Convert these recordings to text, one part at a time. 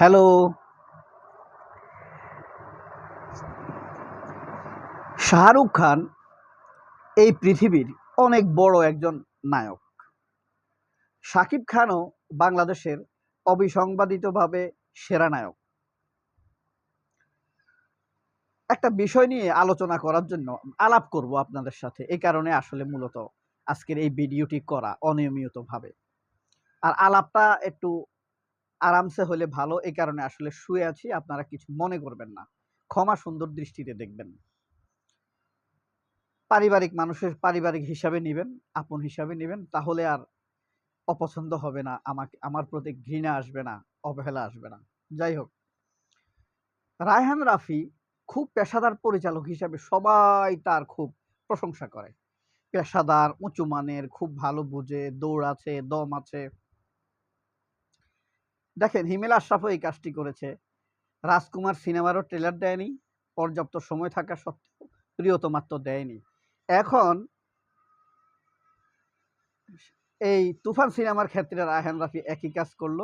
Hello. Shahrukh Khan এই পৃথিবীর অনেক বড় একজন নায়ক। শাকিব খানও বাংলাদেশের অবিসংবাদিতভাবে সেরা নায়ক। একটা বিষয় নিয়ে আলোচনা করার জন্য আলাপ করব আপনাদের সাথে। এই কারণে আসলে মূলত আজকের এই ভিডিওটি করা অনিয়মিতভাবে। আর আলাপটা একটু আরামসে হলে ভালো এই কারণে আসলে শুয়ে আছি, আপনারা কিছু মনে করবেন না। ক্ষমা সুন্দর দৃষ্টিতে দেখবেন। পারিবারিক মানুষের পারিবারিক হিসাবে নেবেন, আপন হিসাবে নেবেন, তাহলে আর অপছন্দ হবে না, আমাকে, আমার প্রতি ঘৃণা আসবে না, অবহেলা আসবে না। যাই হোক, রায়হান রাফি খুব পেশাদার পরিচালক হিসাবে সবাই তার খুব প্রশংসা করে। পেশাদার, উঁচু মানের, খুব ভালো বুঝে, দৌড় আছে, দম আছে। দেখেন, হিমেল আশরাফও এই কাজটি করেছে। রাজকুমার সিনেমারও ট্রেলার দেয়নি, পর্যাপ্ত সময় থাকা সত্ত্বেও প্রিয়তমার তো দেয়নি। এখন এই তুফান সিনেমার ক্ষেত্রে রায়হান রাফি একই কাজ করল,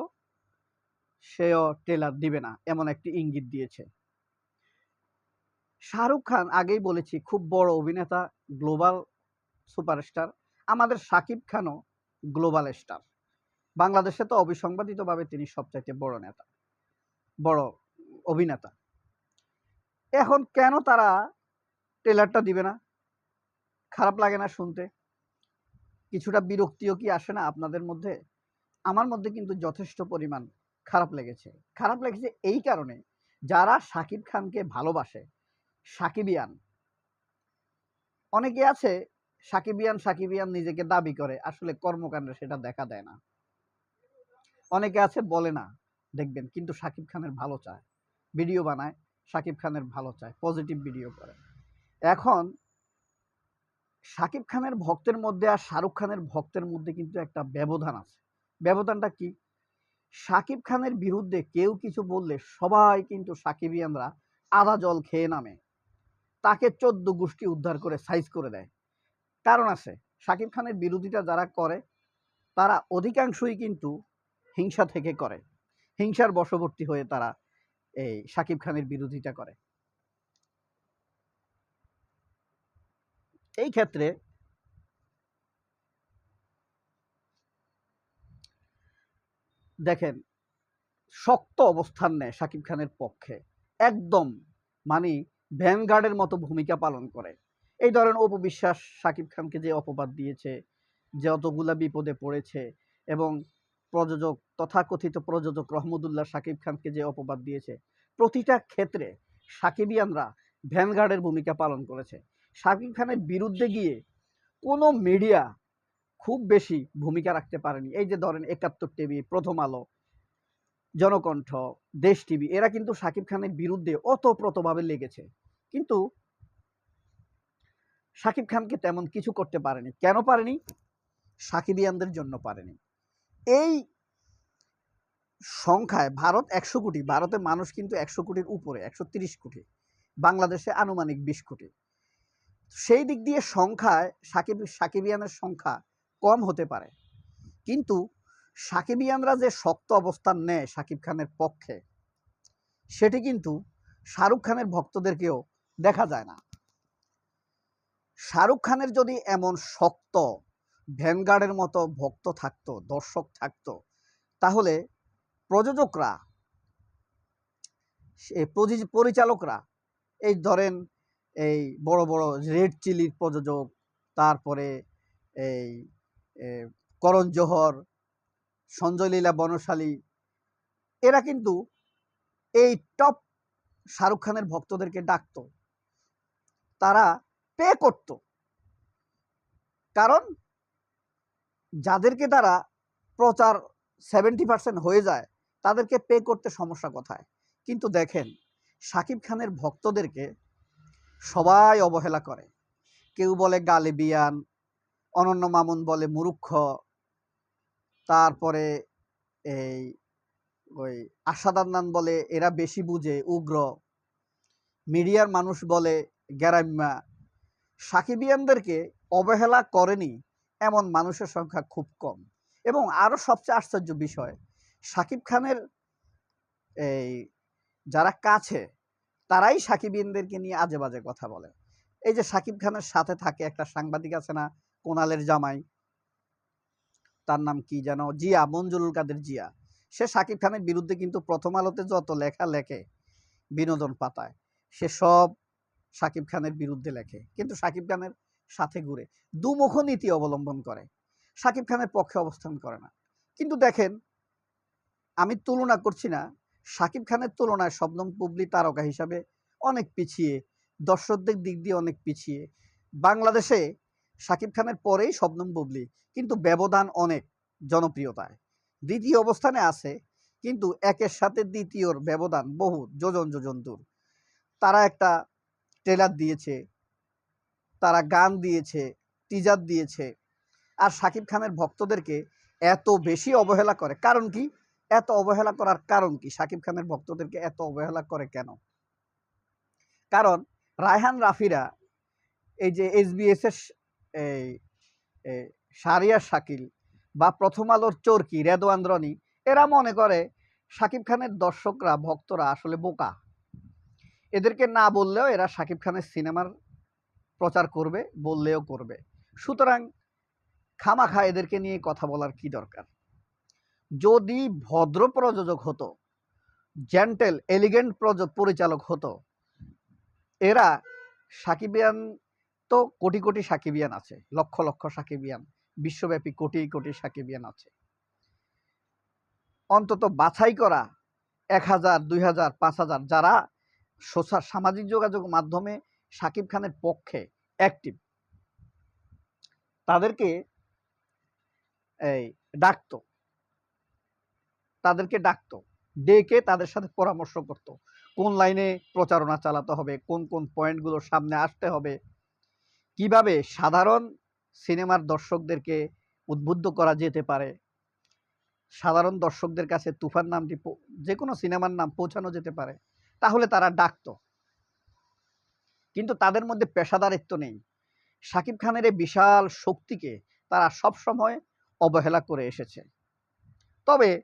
সেও ট্রেলার দিবে না, এমন একটি ইঙ্গিত দিয়েছে। শাহরুখ খান, আগেই বলেছি, খুব বড় অভিনেতা গ্লোবাল সুপারস্টার আমাদের শাকিব খানও গ্লোবাল স্টার বাংলাদেশে তো অবিসংবাদিতভাবে তিনি সবচাইতে বড় নেতা, বড় অভিনেতা। এখন কেন তারা ট্রেলারটা দিবে না? খারাপ লাগে না শুনতে? কিছুটা বিরক্তিও কি আসে না আপনাদের মধ্যে? আমার মধ্যে কিন্তু যথেষ্ট পরিমাণ খারাপ লেগেছে। খারাপ লেগেছে এই কারণে যারা সাকিব খানকে ভালোবাসে সাকিবিয়ান অনেকে আছে সাকিবিয়ান সাকিবিয়ান নিজেকে দাবি করে, আসলে কর্মকাণ্ডে সেটা দেখা দেয় না। অনেকে আছে বলে না, দেখবেন কিন্তু সাকিব খানের ভালো চায়। ভিডিও বানায় সাকিব খানের ভালো চায়, পজিটিভ ভিডিও করে। এখন সাকিব খানের ভক্তের মধ্যে আর শাহরুখ খানের ভক্তের মধ্যে কিন্তু একটা ব্যবধান আছে। ব্যবধানটা কি? সাকিব খানের বিরুদ্ধে কেউ কিছু বললে সবাই কিন্তু সাকিবিয়ানরা আদা জল খেয়ে নামে। তাকে চোদ্দ গোষ্ঠী উদ্ধার করে সাইজ করে দেয়। কারণ আছে সাকিব খানের বিরোধিতা যারা করে, তারা অধিকাংশই কিন্তু হিংসা থেকে করে। হিংসার বশবর্তী হয়ে তারা এই সাকিব খানের বিরোধিতা করে। এই ক্ষেত্রে দেখেন, শক্ত অবস্থান নেয় সাকিব খানের পক্ষে। একদম মানে ভ্যানগার্ডের মতো ভূমিকা পালন করে। এই ধরেন অপবিশ্বাস সাকিব খানকে যে অপবাদ দিয়েছে, যতগুলা বিপদে পড়েছে এবং প্রযোজক, তথাকথিত প্রযোজক রহমদুল্লাহ সাকিব খানকে যে অপবাদ দিয়েছে, প্রতিটা ক্ষেত্রে সাকিবিয়ানরা ভ্যানগার্ডের ভূমিকা পালন করেছে। সাকিব খানের বিরুদ্ধে গিয়ে কোনো মিডিয়া খুব বেশি ভূমিকা রাখতে পারেনি। এই যে ধরেন একাত্তর টিভি, প্রথম আলো, জনকণ্ঠ, দেশ টিভি, এরা কিন্তু সাকিব খানের বিরুদ্ধে অতপ্রতভাবে লেগেছে। কিন্তু সাকিব খানকে তেমন কিছু করতে পারেনি। কেন পারেনি? সাকিবিয়ানদের জন্য পারেনি। এই সংখ্যায় ভারত একশো কোটি, ভারতে মানুষ কিন্তু একশো কোটির উপরে, একশো তিরিশ কোটি, বাংলাদেশে আনুমানিক বিশ কোটি। সেই দিক দিয়ে সংখ্যায় সাকিব, সাকিবিয়ানের সংখ্যা কম হতে পারে। কিন্তু সাকিবিয়ানরা যে শক্ত অবস্থান নেয় সাকিব খানের পক্ষে, সেটি কিন্তু শাহরুখ খানের ভক্তদেরকেও দেখা যায় না। শাহরুখ খানের যদি এমন শক্ত ভ্যানগার্ডের মতো ভক্ত থাকতো, দর্শক থাকতো। তাহলে প্রযোজকরা পরিচালকরা, এই ধরেন এই বড় বড় রেড চিলির প্রযোজক, তারপরে এই করণ জোহর সঞ্জয় লীলা বনশালী, এরা কিন্তু এই টপ শাহরুখ খানের ভক্তদেরকে ডাকত। তারা পে করত। কারণ যাদেরকে তারা প্রচার সেভেন্টি পার্সেন্ট হয়ে যায়, তাদেরকে পে করতে সমস্যা কোথায়? কিন্তু দেখেন, সাকিব খানের ভক্তদেরকে সবাই অবহেলা করে। কেউ বলে গালিবিয়ান অনন্য মামুন বলে মুরুক্ষ, তারপরে এই ওই আশাদান্নান বলে এরা বেশি বুঝে, উগ্র। মিডিয়ার মানুষ বলে গ্যারাম্যা সাকিবিয়ানদেরকে অবহেলা করেনি। এমন মানুষের সংখ্যা খুব কম। এবং আরও সবচেয়ে আশ্চর্য বিষয়, সাকিব খানের এই যারা কাছে, তারাই সাকিবিনদেরকে নিয়ে আজে বাজে কথা বলে। এই যে সাকিব খানের সাথে থাকে একটা সাংবাদিক আছে না, কোনালের জামাই, তার নাম কি যেন, জিয়া, মঞ্জুরুল কাদের জিয়া। সে সাকিব খানের বিরুদ্ধে কিন্তু প্রথম আলোতে যত লেখা লেখে বিনোদন পাতায়, সে সব সাকিব খানের বিরুদ্ধে লেখে। কিন্তু সাকিব খানের সাথে ঘুরে, দুমুখ নীতি অবলম্বন করে। সাকিব খানের পক্ষে অবস্থান করে না। কিন্তু দেখেন, আমি তুলনা করছি না, সাকিব খানের তুলনায় শবনম পুবলি তারকা হিসাবে অনেক পিছিয়ে, দর্শকদের দিক দিয়ে অনেক পিছিয়ে। বাংলাদেশে সাকিব খানের পরেই শবনম বুবলি কিন্তু ব্যবধান অনেক জনপ্রিয়তায়। দ্বিতীয় অবস্থানে আছে, কিন্তু একের সাথে দ্বিতীয়র ব্যবধান বহু, যোজন যোজন দূর। তারা একটা ট্রেলার দিয়েছে তারা গান দিয়েছে টিজার দিয়েছে। আর সাকিব খানের ভক্তদেরকে এত বেশি অবহেলা করে। কারণ কি? এত অবহেলা করার কারণ কি? সাকিব খানের ভক্তদেরকে এত অবহেলা করে কেন? কারণ রায়হান রাফিরা এই যে এসবিএস এর সারিয়া শাকিল বা প্রথম আলোর চরকি রেদওয়ান রনি এরা মনে করে সাকিব খানের দর্শকরা, ভক্তরা আসলে বোকা। এদেরকে না বললেও এরা সাকিব খানের সিনেমার প্রচার করবে, বললেও করবে। সুতরাং খামাখা এদেরকে নিয়ে কথা বলার কি দরকার? যদি ভদ্র প্রযোজক হতো জেন্টেল এলিগেন্ট পরিচালক হতো, এরা সাকিবিয়ান তো কোটি কোটি সাকিবিয়ান আছে, লক্ষ লক্ষ সাকিবিয়ান, বিশ্বব্যাপী কোটি কোটি সাকিবিয়ান আছে। অন্তত বাছাই করা এক হাজার, দুই হাজার, পাঁচ হাজার যারা সামাজিক যোগাযোগ মাধ্যমে সাকিব খানের পক্ষে অ্যাক্টিভ তাদেরকে এই ডাকতো। তাদেরকে ডাকতো। ডেকে তাদের সাথে পরামর্শ করত। কোন লাইনে প্রচারণা চালাতে হবে, কোন কোন পয়েন্টগুলো সামনে আসতে হবে। কীভাবে সাধারণ সিনেমার দর্শকদেরকে উদ্বুদ্ধ করা যেতে পারে? সাধারণ দর্শকদের কাছে তুফান নামটি যে কোনো সিনেমার নাম পৌঁছানো যেতে পারে। তাহলে তারা ডাকতো। কিন্তু তাদের মধ্যে পেশাদারিত্ব নেই। সাকিব খানের এই বিশাল শক্তিকে তারা সব সময় অবহেলা করে এসেছে। তবে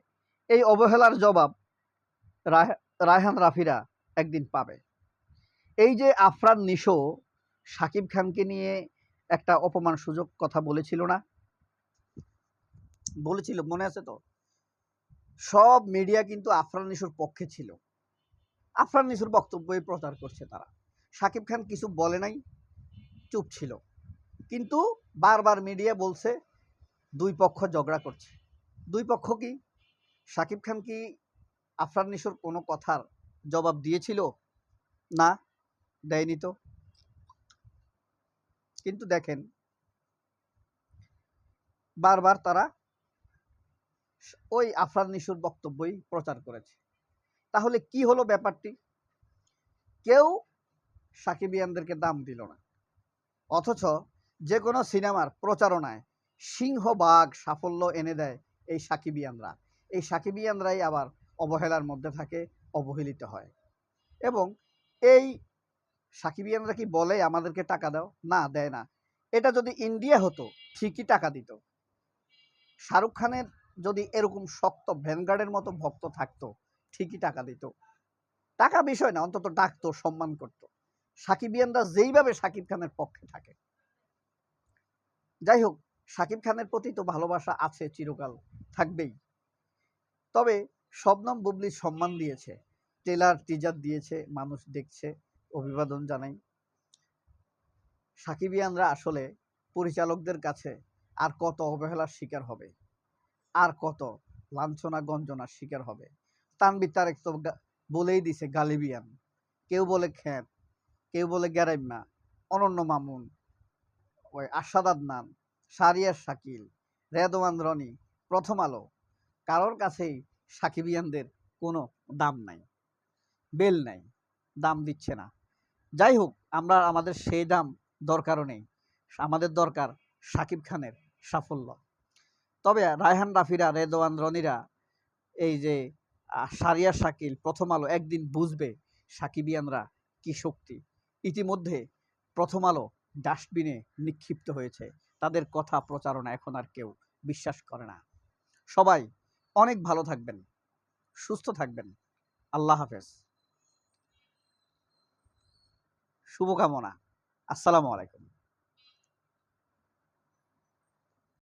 এই অবহেলার জবাব রায়হান রাফিরা একদিন পাবে। এই যে আফরান নিশো সাকিব খানকে নিয়ে একটা অপমান সুযোগ কথা বলেছিল না? বলেছিল, মনে আছে তো? সব মিডিয়া কিন্তু আফরান নিশোর পক্ষে ছিল। আফরান নিশোর বক্তব্যই প্রচার করছে তারা। সাকিব খান কিছু বলে নাই, চুপ ছিল। কিন্তু বারবার মিডিয়া বলছে, দুই পক্ষ ঝগড়া করছে। দুই পক্ষ কি? সাকিব খান কি আফরান নিশোর কোনো কথার জবাব দিয়েছিল? না, দেয়নি তো। কিন্তু দেখেন, বারবার তারা ওই আফরান নিশোর বক্তব্যই প্রচার করেছে। তাহলে কি হলো ব্যাপারটি? কেউ সাকিবিয়ানদেরকে দাম দিল না। অথচ যে কোনো সিনেমার প্রচারণায় সিংহবাগ সাফল্য এনে দেয় এই সাকিবিয়ানরা এই সাকিবিয়ানরাই আবার অবহেলার মধ্যে থাকে, অবহেলিত হয়। এবং এই সাকিবিয়ানরা কি বলে, আমাদেরকে টাকা দাও? না, দেয় না। এটা যদি ইন্ডিয়া হতো, ঠিকই টাকা দিত। শাহরুখ খানের যদি এরকম শক্ত ভ্যানগার্ডের মতো ভক্ত থাকতো, ঠিকই টাকা দিত। টাকা বিষয় না, অন্তত ডাকতো, সম্মান করত। সাকিবিয়ানরা যেইভাবে সাকিব খানের পক্ষে থাকে। যাই হোক, সাকিব খানের প্রতি তো ভালোবাসা আছে চিরকাল থাকবেই। তবে শবনম বুবলি সম্মান দিয়েছে, টেলার টিজার দিয়েছে, মানুষ দেখছে, অভিবাদন জানাই। সাকিবিয়ানরা আসলে পরিচালকদের কাছে আর কত অবহেলার শিকার হবে, আর কত লাঞ্ছনা গঞ্জনার শিকার হবে। তানবির তারেক তো বলেই দিছে গালিবিয়ান কেউ বলে খ্যাত কেউ বলে গ্যারাইম্মা অনন্য মামুন। ওই আশাদ আদনান, সারিয়ার শাকিল, রেদওয়ান রনি, প্রথম আলো। কারোর কাছেই সাকিবিয়ানদের কোনো দাম নাই, বেল নাই, দাম দিচ্ছে না। যাই হোক, আমরা আমাদের সেই দাম দরকারও নেই। আমাদের দরকার সাকিব খানের সাফল্য। তবে রায়হান রাফিরা, রেদওয়ান রনিরা, এই যে সারিয়া শাকিল, প্রথম আলো, একদিন বুঝবে সাকিবিয়ানরা কি শক্তি। ইতিমধ্যে প্রথম আলো ডাস্টবিনে নিক্ষিপ্ত হয়েছে। তাদের কথা প্রচারণা এখন আর কেউ বিশ্বাস করে না। সবাই অনেক ভালো থাকবেন, সুস্থ থাকবেন। আল্লাহ হাফেজ। শুভকামনা। আসসালামু আলাইকুম।